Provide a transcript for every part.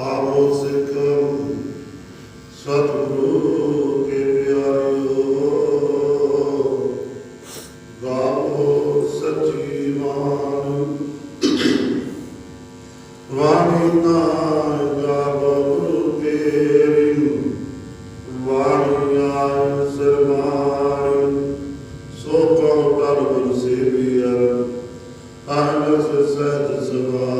ਆਵੋ ਸਿੱਖ ਸਤਿਗੁਰੂ ਕੇ ਪਿਆਰਿਓ, ਗਾਵੋ ਸਚੀ ਬਾਣੀ ਵਾਣੀ ਨਾ ਗਾਵੋ ਗੁਰੂ ਤੇਰੀ ਵਾਣੀ ਆਇ ਸਰਵਾਣੀ। ਸੋ ਕਉ ਕਰ ਗੁਰ ਸੇਵੀਆ ਅਨੰਦ ਸਹਿਜ ਸਵਾਇ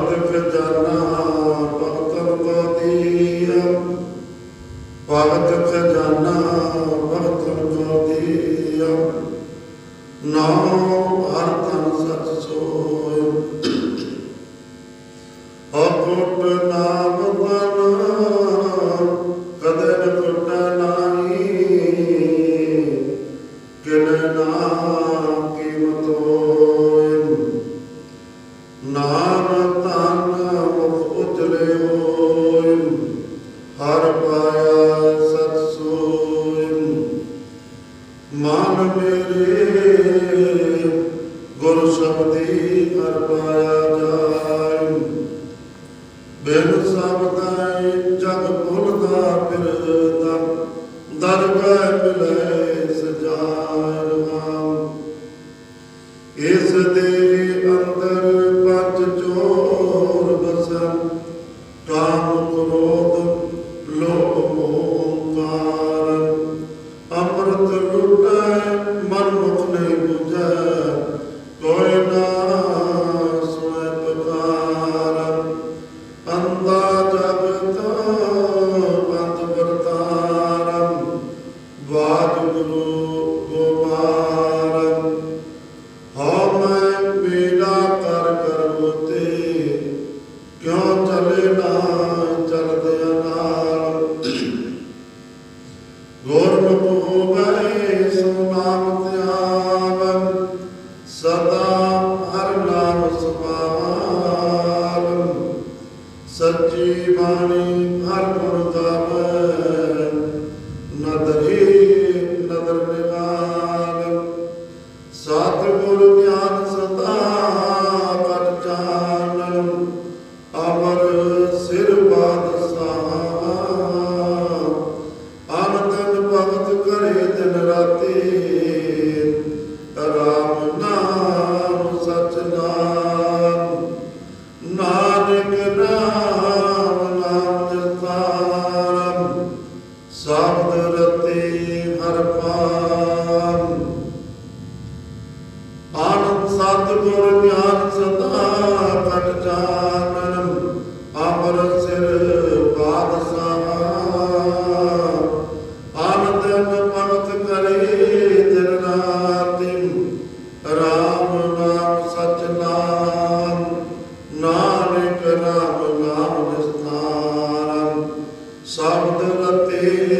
ਭਗਤ ਖਜ਼ਾਨਾ ਭਗਤਨ ਕੋ ਦੀਆ ਭਗਤ ਖਜ਼ਾਨਾ ਭਗਤਨ ਕੋ ਦੀਆ ਨਾਮ ਹਰ ਤਨ ਸਚ ਸੋਇ। ਅਕੁਟ ਮਨ ਮੇਰੇ, ਗੁਰ ਸ਼ਬਦੀ ਹਰ ਪਾਇਆ ਜਾਇ ਬਿਨ ਸਬਦਾਈ ਜਗ ਭੁਲਦਾ ਫਿਰਦਾ ਦਰਗਾਹ ਮਿਲੇ ਸਜਾਇ ਰਹਾਮ ਇਸ ਦੇ ਅੰਦਰ ਪੰਜ ਚੋਰ ਬਸਨ, ਕਾਮ ਕ੍ਰੋਧ ਲੋਭ ਮੋਹ। Allah, Allah. ਭਗਤ ਕਰੇ ਦਿਨ ਰਾਤੀ। ਰਾਮ ਸਤਿਗੁਰ ਗਿਆਨ ਸਦਾ ਘਟ ਜਾਣਨ ਅਮਰ ਸਿਰ ਬਾਦਸ਼ਾਹ ਆਨੰਦਨ ਭਗਤ ਕਰੇ ਦਿਨ ਰਾਮ ਨਾਮ ਸਚ ਨਾਮ, ਨਾਨਕ ਨਾਮ ਨਾਮ ਨਿਸਤਾਰੰ ਸ਼ਬਦ ਰਤੇ